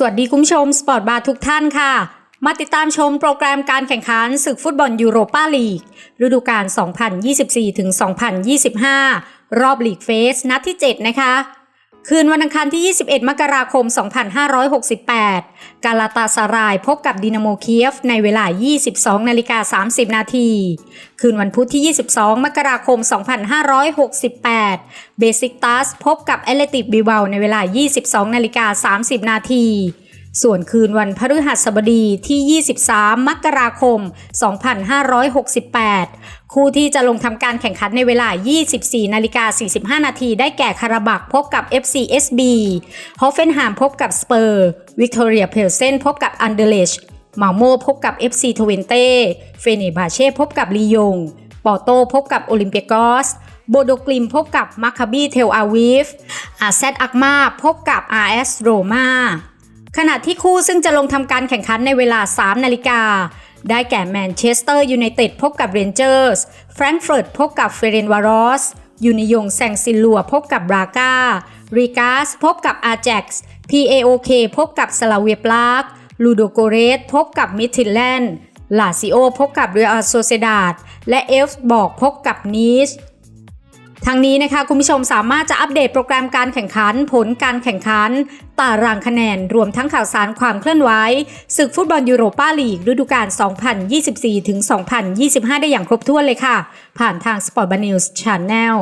สวัสดีคุณผู้ชมสปอร์ตบาร์ทุกท่านค่ะ มาติดตามชมโปรแกรมการแข่งขันศึกฟุตบอลยูโรปาลีก ฤดูกาล 2024-2025 รอบลีกเฟสนัดที่ 7 นะคะ คืนวันอังคารที่ 21 มกราคม 2568 กาลาตาสารายพบกับดินาโมเคียฟในเวลา 22 นาฬิกา 30 นาที คืนวันพุธที่ 22 มกราคม 2568 เบสิกตัสพบกับเอเลติบิวาในเวลา 22 นาฬิกา 30 นาที ส่วนคืนวันพฤหัสบดีที่ 23 มกราคม 2568 คู่ที่จะลงทำการแข่งขันในเวลา 24 นาฬิกา 45 นาทีได้แก่คาราบักพบกับ FCSB ฮอฟเฟนแฮมพบกับสเปอร์ วิกตอเรียเพลเซนพบกับอันเดเลชมาโมพบกับ FC ทเวนเต้เฟเนบาเช่พบกับลียง ปอโตพบกับโอลิมเปียกอสโบโดกลิมพบกับมาคาบีเทลอาวีฟอาเซตอักมาพบกับ RS โรมา ขณะที่คู่ซึ่งจะลงทำการแข่งขันในเวลา 3 นาฬิกา ได้แก่แมนเชสเตอร์ยูไนเต็ดพบกับเรนเจอร์สแฟรงก์เฟิร์ตพบกับเฟเรนวารอสยูนิยงแซงซิลัวพบกับบราก้ารีกาสพบกับอาแจ็กซ์ PAOK พบกับสลาเวียปลากลูโดโกเรสพบกับมิทิลแลนด์ลาซิโอพบกับเรอัลโซเซดาดและเอฟบอกพบกับนีส ทั้งนี้นะคะคุณผู้ชมสามารถจะอัปเดตโปรแกรมการแข่งขัน ผลการแข่งขัน ตารางคะแนน รวมทั้งข่าวสารความเคลื่อนไหวศึกฟุตบอลยูโรปาลีกฤดูกาล 2024-2025 ได้อย่างครบถ้วนเลยค่ะ ผ่านทาง Sport b a n News Channel